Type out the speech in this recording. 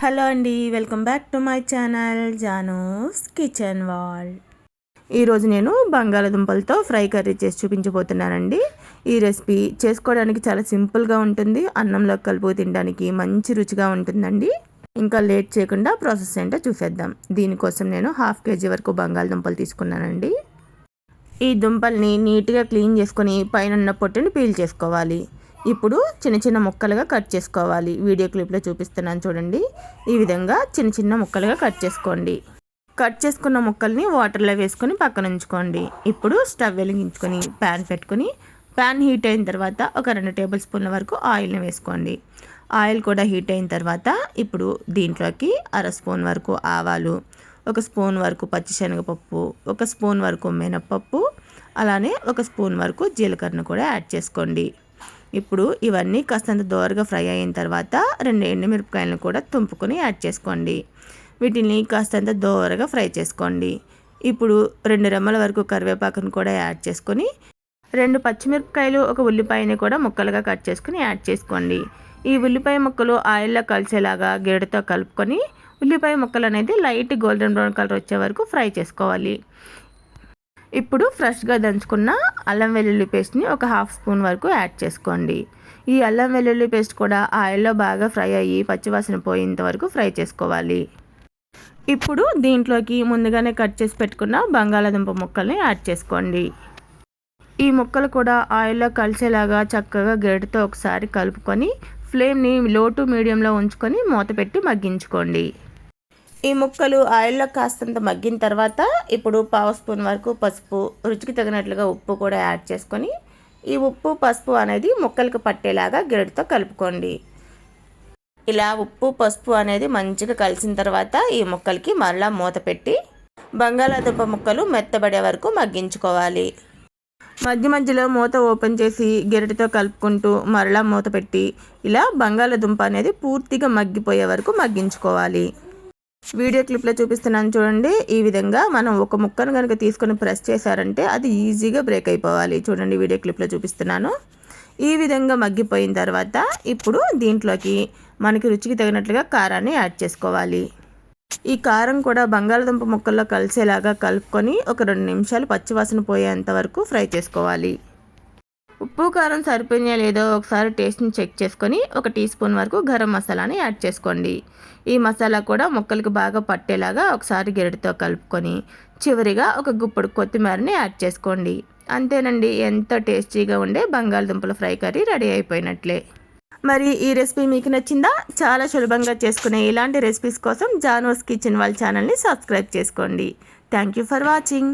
Hello అండి welcome back to my channel Janu's kitchen wall. ఈరోజు నేను బంగాళదుంపలతో ఫ్రై కర్రీ చేసి చూపించబోతున్నానండి. ఈ రెసిపీ చేసుకోవడానికి చాలా సింపుల్గా ఉంటుంది అన్నంలో కలుపు తినడానికి మంచి రుచిగా ఉంటుందండి. ఇంకా లేట్ చేయకుండా ప్రాసెస్ ఏంటో చూసేద్దాం. దీనికోసం నేను హాఫ్ కేజీ వరకు బంగాళదుంపలు తీసుకున్నానండి. ఈ దుంపల్ని నీట్గా క్లీన్ చేసుకొని పైన పొట్టుని పీల్ చేసుకోవాలి. ఇప్పుడు చిన్న చిన్న ముక్కలుగా కట్ చేసుకోవాలి. వీడియో క్లిప్లో చూపిస్తున్నాను చూడండి. ఈ విధంగా చిన్న చిన్న ముక్కలుగా కట్ చేసుకోండి. కట్ చేసుకున్న ముక్కల్ని వాటర్లో వేసుకొని పక్కన ఉంచుకోండి. ఇప్పుడు స్టవ్ వెలిగించుకొని ప్యాన్ పెట్టుకొని ప్యాన్ హీట్ అయిన తర్వాత ఒక రెండు టేబుల్ స్పూన్ల వరకు ఆయిల్ని వేసుకోండి. ఆయిల్ కూడా హీట్ అయిన తర్వాత ఇప్పుడు దీంట్లోకి అర స్పూన్ వరకు ఆవాలు ఒక స్పూన్ వరకు పచ్చిశనగపప్పు ఒక స్పూన్ వరకు మినప్పప్పు అలానే ఒక స్పూన్ వరకు జీలకర్రను కూడా యాడ్ చేసుకోండి. ఇప్పుడు ఇవన్నీ కాస్తంత దోరగా ఫ్రై అయిన తర్వాత రెండు ఎండుమిరపకాయలను కూడా తుంపుకొని యాడ్ చేసుకోండి. వీటిని కాస్తంత దోరగా ఫ్రై చేసుకోండి. ఇప్పుడు రెండు రెమ్మల వరకు కరివేపాకును కూడా యాడ్ చేసుకొని రెండు పచ్చిమిరపకాయలు ఒక ఉల్లిపాయని కూడా ముక్కలుగా కట్ చేసుకుని యాడ్ చేసుకోండి. ఈ ఉల్లిపాయ ముక్కలు ఆయిల్లో కలిసేలాగా గేడతో కలుపుకొని ఉల్లిపాయ ముక్కలు అనేది లైట్ గోల్డెన్ బ్రౌన్ కలర్ వచ్చే వరకు ఫ్రై చేసుకోవాలి. ఇప్పుడు ఫ్రెష్గా దంచుకున్న అల్లం వెల్లుల్లి పేస్ట్ని ఒక హాఫ్ స్పూన్ వరకు యాడ్ చేసుకోండి. ఈ అల్లం వెల్లుల్లి పేస్ట్ కూడా ఆయిల్లో బాగా ఫ్రై అయ్యి పచ్చివాసన పోయేంత వరకు ఫ్రై చేసుకోవాలి. ఇప్పుడు దీంట్లోకి ముందుగానే కట్ చేసి పెట్టుకున్న బంగాళాదుంప ముక్కల్ని యాడ్ చేసుకోండి. ఈ ముక్కలు కూడా ఆయిల్లో కలిసేలాగా చక్కగా గరిటతో ఒకసారి కలుపుకొని ఫ్లేమ్ని లో టు మీడియంలో ఉంచుకొని మూత పెట్టి మగ్గించుకోండి. ఈ ముక్కలు ఆయిల్లో కాస్తంత మగ్గిన తర్వాత ఇప్పుడు పావు స్పూన్ వరకు పసుపు రుచికి తగినట్లుగా ఉప్పు కూడా యాడ్ చేసుకొని ఈ ఉప్పు పసుపు అనేది ముక్కలకు పట్టేలాగా గెరటితో కలుపుకోండి. ఇలా ఉప్పు పసుపు అనేది మంచిగా కలిసిన తర్వాత ఈ ముక్కలకి మరలా మూత పెట్టి బంగాళాదుంప ముక్కలు మెత్తబడే వరకు మగ్గించుకోవాలి. మధ్య మధ్యలో మూత ఓపెన్ చేసి గెరటితో కలుపుకుంటూ మరలా మూత పెట్టి ఇలా బంగాళాదుంప అనేది పూర్తిగా మగ్గిపోయే వరకు మగ్గించుకోవాలి. వీడియో క్లిప్లో చూపిస్తున్నాను చూడండి. ఈ విధంగా మనం ఒక ముక్కను కనుక తీసుకొని ప్రెస్ చేశారంటే అది ఈజీగా బ్రేక్ అయిపోవాలి. చూడండి వీడియో క్లిప్లో చూపిస్తున్నాను. ఈ విధంగా మగ్గిపోయిన తర్వాత ఇప్పుడు దీంట్లోకి మనకి రుచికి తగినట్లుగా కారాన్ని యాడ్ చేసుకోవాలి. ఈ కారం కూడా బంగాళదుంప ముక్కల్లో కలిసేలాగా కలుపుకొని ఒక రెండు నిమిషాలు పచ్చివాసన పోయేంత వరకు ఫ్రై చేసుకోవాలి. ఉప్పు కారం సరిపోయినా లేదో ఒకసారి టేస్ట్ని చెక్ చేసుకొని ఒక టీ స్పూన్ వరకు గరం మసాలాని యాడ్ చేసుకోండి. ఈ మసాలా కూడా ముక్కలకు బాగా పట్టేలాగా ఒకసారి గెరటితో కలుపుకొని చివరిగా ఒక గుప్పుడు కొత్తిమీరని యాడ్ చేసుకోండి. అంతేనండి ఎంతో టేస్టీగా ఉండే బంగాళదుంపల ఫ్రై కర్రీ రెడీ అయిపోయినట్లే. మరి ఈ రెసిపీ మీకు నచ్చిందా? చాలా సులభంగా చేసుకునే ఇలాంటి రెసిపీస్ కోసం జానోస్ కిచెన్ వాళ్ళ ఛానల్ని సబ్స్క్రైబ్ చేసుకోండి. Thank you for watching.